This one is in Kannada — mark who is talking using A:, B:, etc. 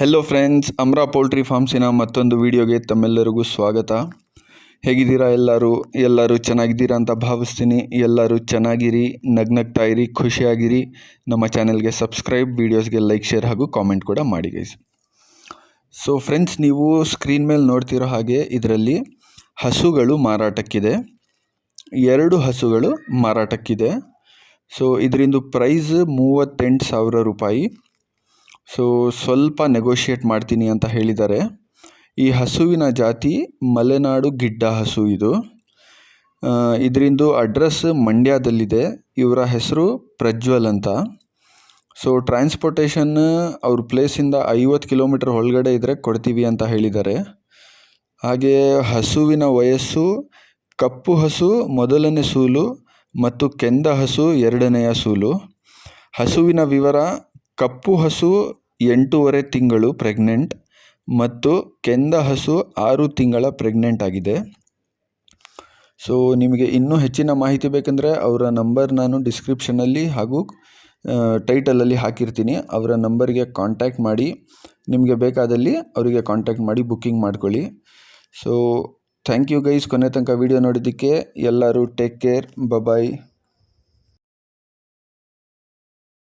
A: ಹೆಲೋ ಫ್ರೆಂಡ್ಸ್ ಅಮ್ರಾ ಪೋಲ್ಟ್ರಿ ಫಾರ್ಮ್ಸಿನ ಮತ್ತೊಂದು ವಿಡಿಯೋಗೆ ತಮ್ಮೆಲ್ಲರಿಗೂ ಸ್ವಾಗತ. ಹೇಗಿದ್ದೀರಾ ಎಲ್ಲರೂ? ಎಲ್ಲರೂ ಚೆನ್ನಾಗಿದ್ದೀರಾ ಅಂತ ಭಾವಿಸ್ತೀನಿ. ಎಲ್ಲರೂ ಚೆನ್ನಾಗಿರಿ, ನಗ್ನಗ್ತಾ ಇರಿ, ಖುಷಿಯಾಗಿರಿ. ನಮ್ಮ ಚಾನೆಲ್ಗೆ ಸಬ್ಸ್ಕ್ರೈಬ್ ವೀಡಿಯೋಸ್ಗೆ ಲೈಕ್ ಶೇರ್ ಹಾಗೂ ಕಾಮೆಂಟ್ ಕೂಡ ಮಾಡಿ ಗೈಸ್ ಸೊ ಫ್ರೆಂಡ್ಸ್ ನೀವು ಸ್ಕ್ರೀನ್ ಮೇಲೆ ನೋಡ್ತಿರೋ ಹಾಗೆ ಇದರಲ್ಲಿ ಹಸುಗಳು ಮಾರಾಟಕ್ಕಿದೆ. ಎರಡು ಹಸುಗಳು ಮಾರಾಟಕ್ಕಿದೆ. ಸೊ ಇದರಿಂದ ಪ್ರೈಸ್ ಮೂವತ್ತೆಂಟು ಸಾವಿರ ರೂಪಾಯಿ. ಸೊ ಸ್ವಲ್ಪ ನೆಗೋಷಿಯೇಟ್ ಮಾಡ್ತೀನಿ ಅಂತ ಹೇಳಿದ್ದಾರೆ. ಈ ಹಸುವಿನ ಜಾತಿ ಮಲೆನಾಡು ಗಿಡ್ಡ ಹಸು ಇದು. ಇದರಿಂದು ಅಡ್ರೆಸ್ ಮಂಡ್ಯದಲ್ಲಿದೆ. ಇವರ ಹೆಸರು ಪ್ರಜ್ವಲ್ ಅಂತ. ಸೊ ಟ್ರಾನ್ಸ್ಪೋರ್ಟೇಷನ್ ಅವ್ರ ಪ್ಲೇಸಿಂದ ಐವತ್ತು ಕಿಲೋಮೀಟರ್ ಒಳಗಡೆ ಇದ್ದರೆ ಕೊಡ್ತೀವಿ ಅಂತ ಹೇಳಿದ್ದಾರೆ. ಹಾಗೆ ಹಸುವಿನ ವಯಸ್ಸು, ಕಪ್ಪು ಹಸು ಮೊದಲನೇ ಸೂಲು ಮತ್ತು ಕೆಂದ ಹಸು ಎರಡನೆಯ ಸೂಲು. ಹಸುವಿನ ವಿವರ ಕಪ್ಪು ಹಸು ಎಂಟೂವರೆ ತಿಂಗಳು ಪ್ರೆಗ್ನೆಂಟ್ ಮತ್ತು ಕೆಂದ ಹಸು ಆರು ತಿಂಗಳ ಪ್ರೆಗ್ನೆಂಟ್ ಆಗಿದೆ. ಸೊ ನಿಮಗೆ ಇನ್ನೂ ಹೆಚ್ಚಿನ ಮಾಹಿತಿ ಬೇಕೆಂದರೆ ಅವರ ನಂಬರ್ ನಾನು ಡಿಸ್ಕ್ರಿಪ್ಷನಲ್ಲಿ ಹಾಗೂ ಟೈಟಲಲ್ಲಿ ಹಾಕಿರ್ತೀನಿ. ಅವರ ನಂಬರ್ಗೆ ಕಾಂಟ್ಯಾಕ್ಟ್ ಮಾಡಿ. ನಿಮಗೆ ಬೇಕಾದಲ್ಲಿ ಅವರಿಗೆ ಕಾಂಟ್ಯಾಕ್ಟ್ ಮಾಡಿ ಬುಕ್ಕಿಂಗ್ ಮಾಡ್ಕೊಳ್ಳಿ. ಸೊ ಥ್ಯಾಂಕ್ ಯು ಗೈಸ್ ಕೊನೆ ತನಕ ವೀಡಿಯೋ ನೋಡಿದ್ದಕ್ಕೆ ಎಲ್ಲರೂ ಟೇಕ್ ಕೇರ್ ಬಬಾಯ್